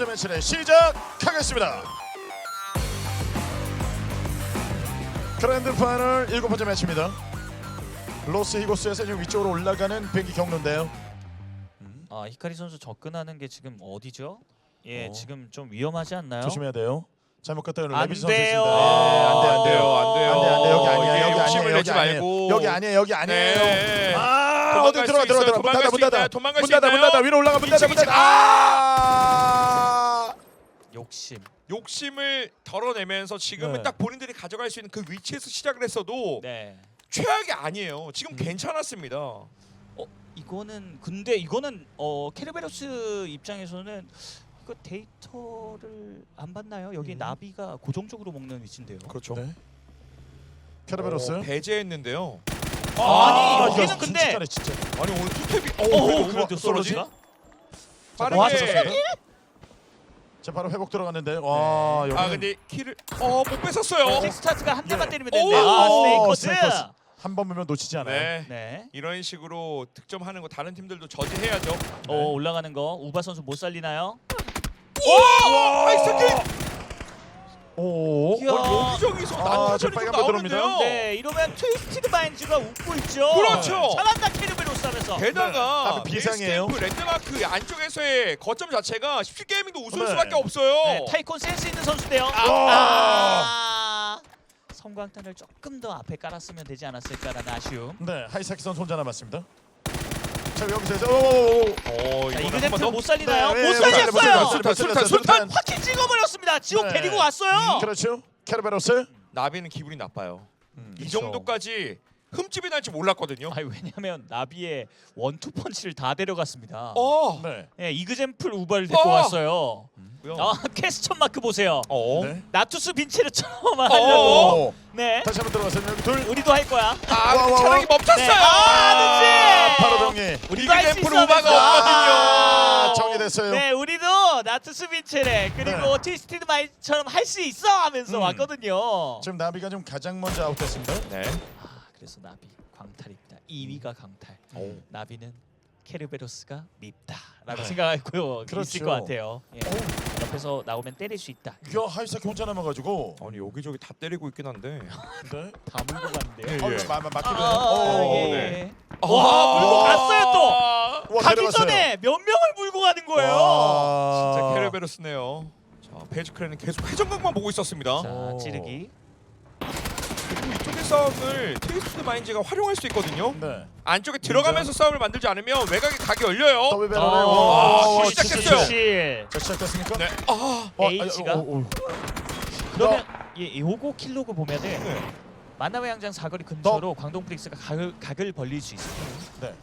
번째 매치를 시작하겠습니다. 그랜드 파이널 일곱 번째 매치입니다. 로스 히고스에서 지금 위쪽으로 올라가는 비행기 경로인데요. 아 히카리 선수 접근하는 게 지금 어디죠? 예, 어. 지금 좀 위험하지 않나요? 조심해야 돼요. 잘못 갔다 오는 안 레비 선수 돼요. 있습니다. 네, 안 돼, 안안 돼요. 돼요, 안 돼요. 안 돼, 안 돼. 여기 아니야. 여기 욕심을. 내지 여기 아니에요. 말고. 여기 아니에요. 여기 아니에요. 네. 아, 도망갈 어디 들어가 수 들어가 있어요. 들어가. 문 닫아 문수 닫아. 도망갈 문 수 닫아 문 있나요? 닫아. 위로 올라가 문 닫아 문 닫아. 아! 욕심. 욕심을 덜어내면서 지금은 네. 딱 본인들이 가져갈 수 있는 그 위치에서 시작을 했어도 네. 최악이 아니에요. 지금 음. 괜찮았습니다. 어 이거는 근데 이거는 어 케르베로스 입장에서는 그 데이터를 안 받나요? 여기 음. 나비가 고정적으로 먹는 위치인데요. 그렇죠. 네. 캐르베로스. 어, 배제했는데요. 아니, 이거 여기는 근데- 순식간에 진짜. 아니 오늘 투탭이 오, 어, 그래도 그래도 솔로지가? 빠르게. 자 바로 회복 들어갔는데 와 여기 아 근데 키를 어못 뺏었어요. 잭스타트가 한 대만 네. 때리면 되는데 오, 아 오. 한번 보면 놓치지 않아요. 네. 네. 이런 식으로 득점하는 거 다른 팀들도 저지해야죠. 어 올라가는 거 우바 선수 못 살리나요? 와! 아이스키! 오. 이야. 어, 여기저기서 아, 난타전이 저좀 빨간 불 들어옵니다. 나오는데요. 네, 이러면 트위스티드 마인즈가 웃고 있죠. 그렇죠. 잘한다 케르 하면서. 게다가 네. 비상이에요. 그 랜드마크 안쪽에서의 거점 자체가 17 게이밍도 우승 네. 수밖에 없어요. 네, 타이콘 센스 있는 선수인데요. 와. 아, 성광탄을 조금 더 앞에 깔았으면 되지 않았을까라는 아쉬움. 네 하이사키 선수 혼자 남았습니다. 자 여기서 해서 오오오. 어, 자, 한번 못 살리나요? 네, 못 네, 살렸어요. 술탄, 못 살려, 술탄. 확히 찍어버렸습니다. 지옥 네. 데리고 왔어요. 그렇죠. 캐르베로스. 나비는 기분이 나빠요. 음, 이 그렇죠. 정도까지 흠집이 날줄 몰랐거든요. 아니 왜냐면 나비의 원투 펀치를 다 데려갔습니다. 어. 네. 예, 이그젠플 우바를 데리고 어. 왔어요. 아 퀘스천 마크 보세요. 어. 네. 나투스 빈체르처럼 어. 하려고. 오. 네. 다시 한번 여기 둘. 우리도 할 거야. 아, 와, 와, 차량이 와. 멈췄어요. 네. 아, 아. 바로 정리. 우리도 할 수 이그젠플 있어. 우바가 아, 없거든요. 정리됐어요. 네, 우리도 나투스 빈체레 그리고 트위스티드 마이처럼 할 수 있어 하면서 음. 왔거든요. 지금 나비가 좀 가장 먼저 아웃됐습니다. 네. 아, 그래서 나비 광탈입니다. 2위가 강탈. 오. 나비는 케르베로스가 밉다라고 네. 생각하고 그렇죠. 있을 것 같아요. 예. 옆에서 나오면 때릴 수 있다. 야 하이사키 혼자 남아가지고. 아니 여기저기 다 때리고 있긴 한데. 네. 다 물고 갔는데요. 예, 어, 예. 이거 마- 마- 막히네요. 아, 오. 예, 네. 예. 와, 물고 갔어요 또. 와, 가기 내려갔어요. 전에 몇 명을 물고 가는 거예요. 와. 진짜 케르베로스네요. 자, 페이지크레는 계속 회전각만 보고 있었습니다. 자, 오. 찌르기. 그리고 이쪽의 싸움을 트위스트 마인즈가 활용할 수 있거든요. 네. 안쪽에 들어가면서 싸움을 만들지 않으면 외곽에 각이 열려요. 더블 배럴에. 아, 진짜 시작했어요. 자 시작됐습니까? 네. 아. 와, H가? 아, 오, 오. 그러면 이 요거 킬로그 보면은 네. 만나회 양장 사거리 근처로 광동 프릭스가 각을, 각을 벌릴 수 있어요. 네.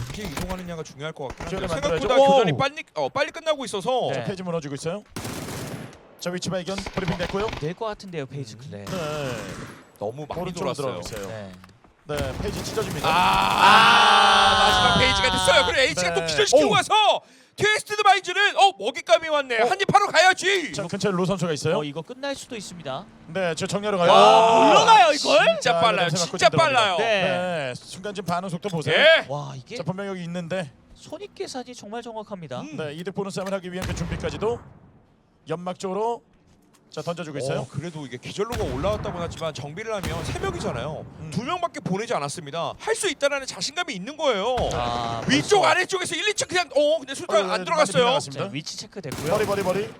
어떻게 이동하느냐가 중요할 것 같긴 기회를 한데 만들어야죠. 생각보다 오! 교전이 빨리 어, 빨리 끝나고 있어서 네. 자 페이지 무너지고 있어요. 자 위치 발견 브리핑 됐고요. 될것 같은데요, 페이지 클레. 네. 너무 많이 오른쪽으로 돌았어요. 들어가고 있어요. 네. 네 페이지 찢어집니다. 아, 마지막 페이지가 됐어요. 그래 H가 네. 또 기절시키고 오. 와서 트위스트드 마인즈는 어 먹잇감이 왔네. 어. 한입 하러 가야지. 자 근처에 로 선수가 있어요. 어 이거 끝날 수도 있습니다. 네, 저 정리하러 가요. 와, 올라가요, 이걸? 진짜 자, 빨라요. 진짜 좀 들어갑니다. 빨라요. 네. 네, 순간 지금 반응 속도 보세요. 예. 와 이게 자 분명 여기 있는데 손익 계산이 정말 정확합니다. 음. 네 이득 보는 싸움을 하기 위한 그 준비까지도 연막 쪽으로 자 던져주고 있어요. 어, 그래도 이게 기절로가 올라왔다고 하지만 정비를 하면 세 명이잖아요. 음. 두 명밖에 보내지 않았습니다. 할 수 있다라는 자신감이 있는 거예요. 아, 위쪽 아래쪽에서 1, 2층 그냥 어 근데 어, 술탄 네, 안 들어갔어요. 자, 빗나갔습니다. 위치 체크 됐고요. 머리 머리 머리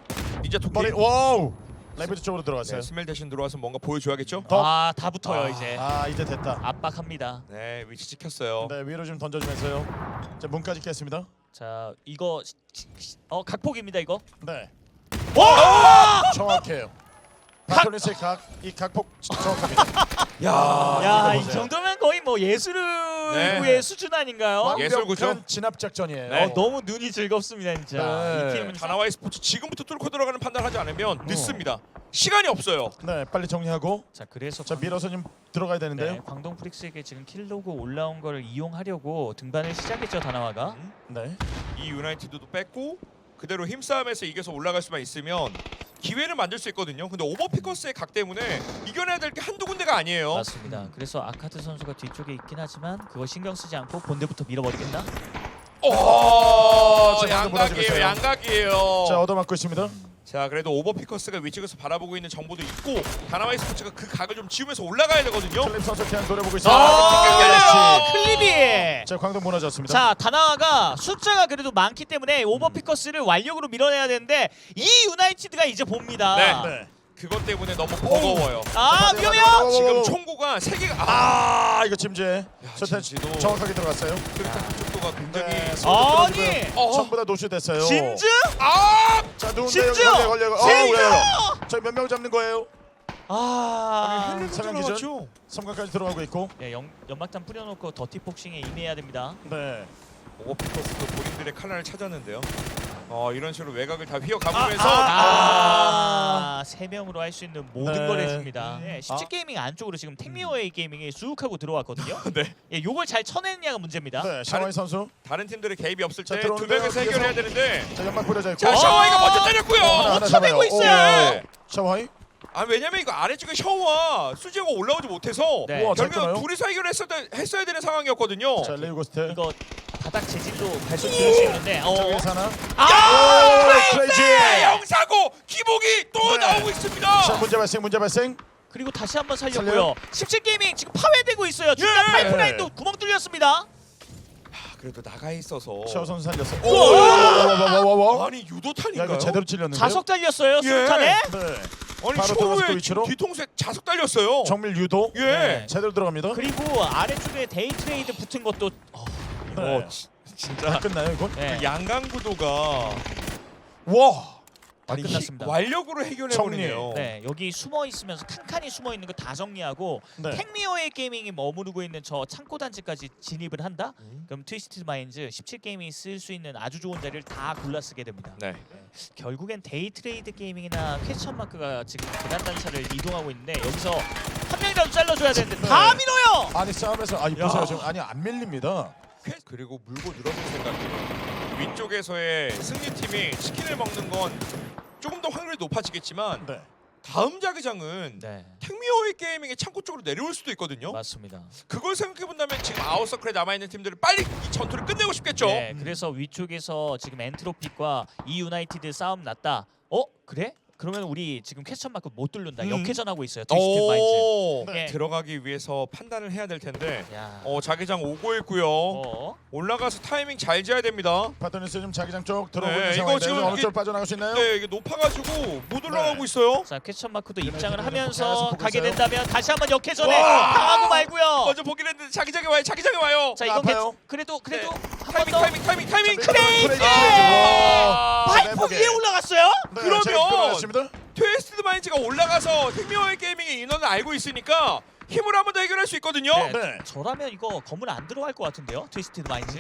이제 도끼. 머리 와우 레비드 쪽으로 들어갔어요. 네, 스멜 대신 들어와서 뭔가 보여줘야겠죠? 더. 아다 붙어요 아, 이제 아 이제 됐다. 압박합니다. 네 위치 찍혔어요. 네 위로 좀 던져주면서요. 자 문까지 깼습니다. 자 이거 시- 시- 어 각폭입니다 이거. 네 와! 정확해요. 바톨리스의 각이 각폭 정확합니다. 야, 야, 이. 정도면 거의 뭐 예술의 네. 수준 아닌가요? 완벽한 예술구죠? 진압 작전이에요. 네. 어, 너무 눈이 즐겁습니다 진짜. 네. 이 팀은 다나와이 스포츠 지금부터 뚫고 들어가는 판단하지 않으면 늦습니다. 시간이 없어요. 네 빨리 정리하고 자 그래서 자 밀어서 좀 들어가야 되는데요. 네, 광동 프릭스에게 지금 킬로그 올라온 걸 이용하려고 등반을 시작했죠 다나와가. 네. 이 유나이티드도 뺐고 그대로 힘싸움에서 이겨서 올라갈 수만 있으면 기회를 만들 수 있거든요. 근데 오버피커스의 각 때문에 이겨내야 될 게 한두 군데가 아니에요. 맞습니다. 그래서 아카트 선수가 뒤쪽에 있긴 하지만 그거 신경 쓰지 않고 본대부터 밀어버리겠다. 오, 지금 방금 무너지고 양각이에요. 있어요. 양각이에요. 자 얻어맞고 있습니다. 자 그래도 오버피커스가 위쪽에서 바라보고 있는 정보도 있고 다나와이 스포츠가 그 각을 좀 지우면서 올라가야 되거든요. 클립 선수 그냥 노려보고 있습니다. 아, 그렇지. 클립이. 자 광동 무너졌습니다. 자 다나와가 숫자가 그래도 많기 때문에 오버피커스를 완력으로 밀어내야 되는데 이 유나이티드가 이제 봅니다. 네. 네. 그것 때문에 너무 버거워요. 아 위험해요. 지금 총구가 세 개가 아, 아 이거. 저 짐지도. 정확하게 들어갔어요. 그렇다 속도가 굉장히 네, 아니. 어. 전부 다 노출됐어요. 짐즈? 아 자 누군데 심지어! 걸려 걸려. 어, 심지어! 왜요? 저몇 명 잡는 거예요? 아. 헬멧 사람 들어갔죠. 삼각까지 들어가고 있고. 예, 연, 연막탄 뿌려놓고 더티 폭싱에 임해야 됩니다. 네. 오버피커스도 본인들의 칼날을 찾았는데요. 어 이런 식으로 외곽을 다 휘어가면서 아, 세 명으로 할 수 있는 모든 네. 걸 해줍니다. 네, 17 아. 게이밍 안쪽으로 지금 택미어웨이 게이밍이 쑥 하고 들어왔거든요. 네. 예, 요걸 잘 쳐냈냐가 문제입니다. 네. 샤와이 선수. 다른 팀들의 개입이 없을 자, 때 두 들어오는데요, 명에서 뒤에서. 해결해야 되는데 자 연막 뿌려져 있고. 자 어! 샤와이가 먼저 때렸고요. 하나, 하나 쳐내고 잡아요. 있어요. 네. 샤와이. 아 왜냐면 이거 아래쪽에 샤오와 수지가 올라오지 못해서 네. 우와, 잘 끊어요. 둘이서 해결했어야 했어야 되는 상황이었거든요. 자 레이고스트. 이거 바닥 재질로 발소 들을 수 있는데 어. 저기에서 하나. 아! 오, 크레이지. 네, 영사고 기복이 또 네. 나오고 있습니다. 자 문제 발생 문제 발생. 그리고 다시 한번? 살렸고요. 17 게이밍 지금 파괴되고 있어요. 중간 예. 파이프라인도 구멍 뚫렸습니다. 아, 그래도 나가 있어서 선수 살렸어. 오! 오와와와와. 아니 야 유도탄인가요? 이거 제대로 찔렸는데. 자석 달렸어요. 예. 수탄에. 네. 아니 바로 들어가서 그 초우의 위치로? 뒤통수에 자석 달렸어요. 정밀 유도. 예. 네. 제대로 들어갑니다. 그리고 아래쪽에 데이 트레이드 붙은 것도 어, 네. 어, 지- 진짜 끝나요 이건? 네. 그 양강 구도가 와. 다 아니, 끝났습니다. 히- 완력으로 해결해 버리네요. 네, 여기 숨어 있으면서 칸칸이 숨어 있는 거 다 정리하고 네. 택미어의 게이밍이 머무르고 있는 저 창고 단지까지 진입을 한다. 음. 그럼 트위스티드 마인즈 17 게이밍이 쓸 수 있는 아주 좋은 자리를 다 골라 쓰게 됩니다. 네. 결국엔 데이 트레이드 게이밍이나 퀘스천 마크가 지금 계단 단차를 이동하고 있는데 여기서 한 명이라도 잘라줘야 되는데 네. 다 밀어요. 아니 싸움에서 아니 야. 보세요 지금 아니 안 밀립니다. 쾌- 그리고 물고 늘어질 생각이에요. 위쪽에서의 승리팀이 치킨을 먹는 건 조금 더 확률이 높아지겠지만 네. 다음 자기장은 네, 택미어의 게이밍의 창고 쪽으로 내려올 수도 있거든요. 맞습니다. 그걸 생각해 본다면 지금 아웃서클에 남아 있는 팀들은 빨리 이 전투를 끝내고 싶겠죠. 네, 그래서 위쪽에서 지금 엔트로픽과 이 유나이티드 싸움 났다. 어 그래? 그러면 우리 지금 퀘스천 마크 못 뚫는다. 음. 역회전하고 있어요. 트위스티드 마인즈. 오, 네. 들어가기 위해서 판단을 해야 될 텐데 야. 어 자기장 오고 있고요. 어. 올라가서 타이밍 잘 지어야 됩니다. 파트너스 지금 자기장 쪽 들어오고 네, 있는 이거 상황인데 지금 어느 이게- 쪽 빠져나갈 수 있나요? 네, 이게 높아가지고 못 올라가고 네. 있어요. 자 퀘스천 마크도 유나이티드는 입장을 계속 하면서 보고 가게 있어요. 된다면 다시 한번 역회전에 와! 당하고 말고요. 먼저 보긴 했는데 자기장에 와요. 자기장에 와요. 자 이건 아파요. 괜- 그래도 그래도 네. 한번 타이밍 더. 타이밍 타이밍 타이밍 자, 크레이지. 크레이지. 아, 와. 파이프. 위에 올라갔어요? 네, 그러면- 끌어냈습니다. 트위스티드 마인즈가 올라가서 택미어의 게이밍의 인원을 알고 있으니까 힘으로 한 번 더 해결할 수 있거든요. 네. 네. 저라면 이거 건물 안 들어갈 것 같은데요. 트위스티드 마인즈.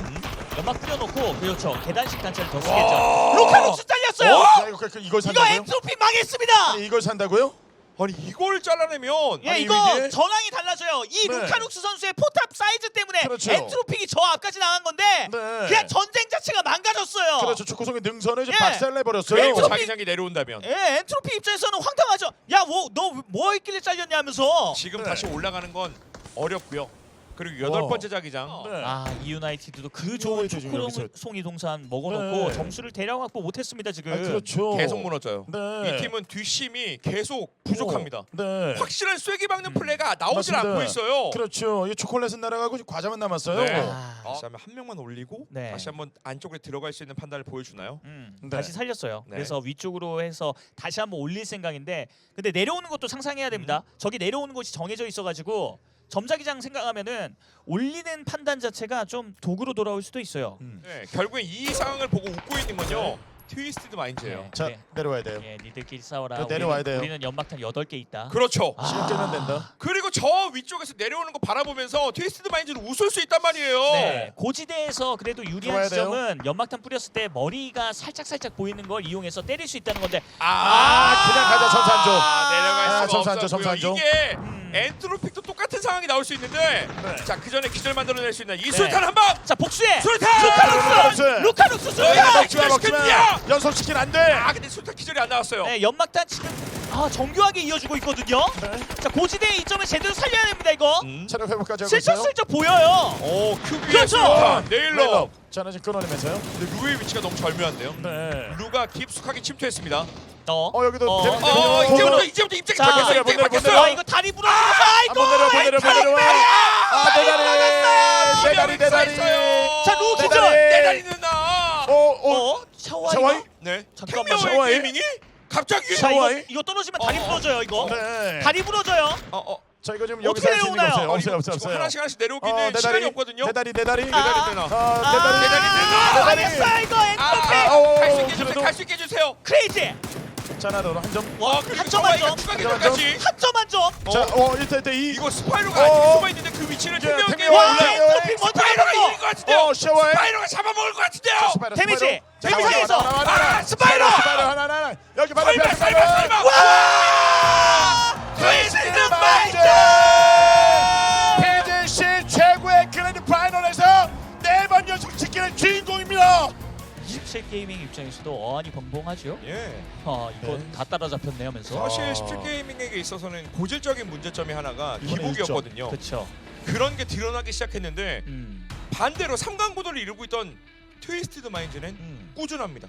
연막 뿌려놓고 그렇죠. 계단식 단차를 더 쓰겠죠. 와. 루카룩스 잘렸어요. 와. 자, 이거 그- 그- 이걸 이거 산다고요? 엔트로피 망했습니다. 아니, 이걸 산다고요? 아니 이걸 잘라내면 예, 아니, 이거 이게- 전황이 달라져요. 이 네. 루카룩스 선수의 포탑 사이즈 때문에 그렇죠. 엔트로픽이 저 앞까지 나간 건데 네. 그냥 전쟁 자체가 망가졌어요. 그렇죠. 축구성의 능선을 이제 예. 박살내 버렸어요. 엔트로피- 자기장이 내려온다면 예, 엔트로피 입장에서는 황당하죠. 야, 뭐 너뭐 있길래 잘렸냐면서. 지금 네. 다시 올라가는 건 어렵고요. 그리고 여덟 와. 번째 자기장. 네. 아, 이 유나이티드도 그이 좋은 유나이티드 지금 여기서- 초코송이 동산 먹어놓고 네. 점수를 대량 확보 못했습니다 지금. 아, 그렇죠. 계속 무너져요. 네. 이 팀은 뒷심이 계속 부족합니다. 네. 확실한 쐐기 박는 플레이가 나오질 맞습니다. 않고 있어요. 그렇죠. 이 초콜릿은 날아가고 과자만 남았어요. 네. 아. 다시 한번 한 명만 올리고 네. 다시 한번 안쪽에 들어갈 수 있는 판단을 보여주나요? 음, 네. 다시 살렸어요. 네. 그래서 위쪽으로 해서 다시 한번 올릴 생각인데 근데 내려오는 것도 상상해야 됩니다. 저기 내려오는 곳이 정해져 있어가지고 점자기장 생각하면은 올리는 판단 자체가 좀 도구로 돌아올 수도 있어요. 음. 네, 결국엔 이 상황을 보고 웃고 있는 건요. 트위스티드 마인드예요. 네. 자, 네. 내려와야 돼요. 예, 니들끼리 싸워라. 그 내려와야 우리는, 돼요. 우리는 연막탄 8개 있다. 그렇죠. 아. 시간 끌면 된다. 그리고 저 위쪽에서 내려오는 거 바라보면서 트위스티드 마인드는 웃을 수 있단 말이에요. 네, 고지대에서 그래도 유리한. 지점은 연막탄 뿌렸을 때 머리가 살짝 살짝 보이는 걸 이용해서 때릴 수 있다는 건데 아, 그냥 가자, 점수안조. 아, 내려갈 아, 수가 점수안조, 없었고요. 점수안조. 이게 음. 엔트로픽도 똑같은 상황이 나올 수 있는데 네. 자 그 전에 기절 만들어낼 수 있는 네. 이 수류탄 한 방. 자 복수해! 수류탄! 루카룩스! 루카룩스! 루카룩스 네, 수류탄! 먹지 마, 먹지 마. 연속 치킨 안 돼. 아 근데 수류탄 기절이 안 나왔어요. 네, 연막탄 지금 아 정교하게 이어주고 있거든요. 네. 자 고지대의 이점을 제대로 살려야 됩니다 이거. 음. 체력 회복까지 하고 있어요. 슬쩍슬쩍 보여요. 오 큐비의 그렇죠! 네일러. 레일업. 자, 하나 지금 끊어내면서요. 근데 루의 위치가 너무 절묘한데요. 네. 루가 깊숙하게 침투했습니다. 어. 어 여기도 어. 데뷔- 어, 데뷔- 이제부터 어, 이제부터 입장이 자, 바뀌었어. 못 입장이 내려, 못 바뀌었어. 아 이거 다리 부러지면서 아, 아이고. 못 내려, 못 내려, 못 내려. 아, 대다리. 대다리, 대다리. 자, 루. 기절. 대다리 누나. 어, 어. 어? 샤워이. 샤워이? 네. 잠깐만, 샤워이? 게이밍이 갑자기 자 이거 샤워이? 이거 떨어지면 다리 어, 어. 부러져요 이거. 네. 다리 부러져요. 어, 어. 자, 이거 지금 어떻게 여기서 할수 있는 거 내려오나요? 없어요. 어, 없어요, 없어요, 지금 없어요. 하나씩 하나씩 어, 내려오기는 시간이 없거든요. 대다리, 대다리. 대다리 아. 누나. 어, 아, 대다리, 대다리 누나. 아, 대다리. 망했어 이거 아, 앵커피. 아, 어, 갈수 어, 있게 해주세요. 그래도- 갈 수 있게 해주세요. 크레이지. 자, 더, 한 점. 와, 그리고 한 점, 한 점. 추가 한 기절까지. 한 점 한 점. 자, 어, 1대 1대 2. 이거 스파이로가 어, 아직 어. 숨어 있는데 그 위치를 예, 투명. 와, 네. 앵커피 먼저 스파이로가 잡았어. 이길 것 같은데요. 어, 샤워해. 스파이로가 잡아먹을 것 같은데요. 스파이더, 데미지! 스파이더. 자, 데미지에서! 나와, 나와, 나와. 아, 스파이더! 스파이더 하나, 하나, 하나. 여기 바로 설마 앞에 설마 설마. 와! 트위스트 마인드! 마인드. PGC 최고의 그랜드 파이널에서 네 번 연속 지키는 주인공입니다. 27 게이밍 입장에서도 어안이 벙벙하죠. 예. 아 이거 네. 다 따라잡혔네 하면서. 사실 어. 17 게이밍에게 있어서는 고질적인 문제점이 하나가 기복이었거든요. 그렇죠. 그런 게 드러나기 시작했는데 음. 반대로 3강 구도를 이루고 있던 트위스티드 마인드는 음. 꾸준합니다.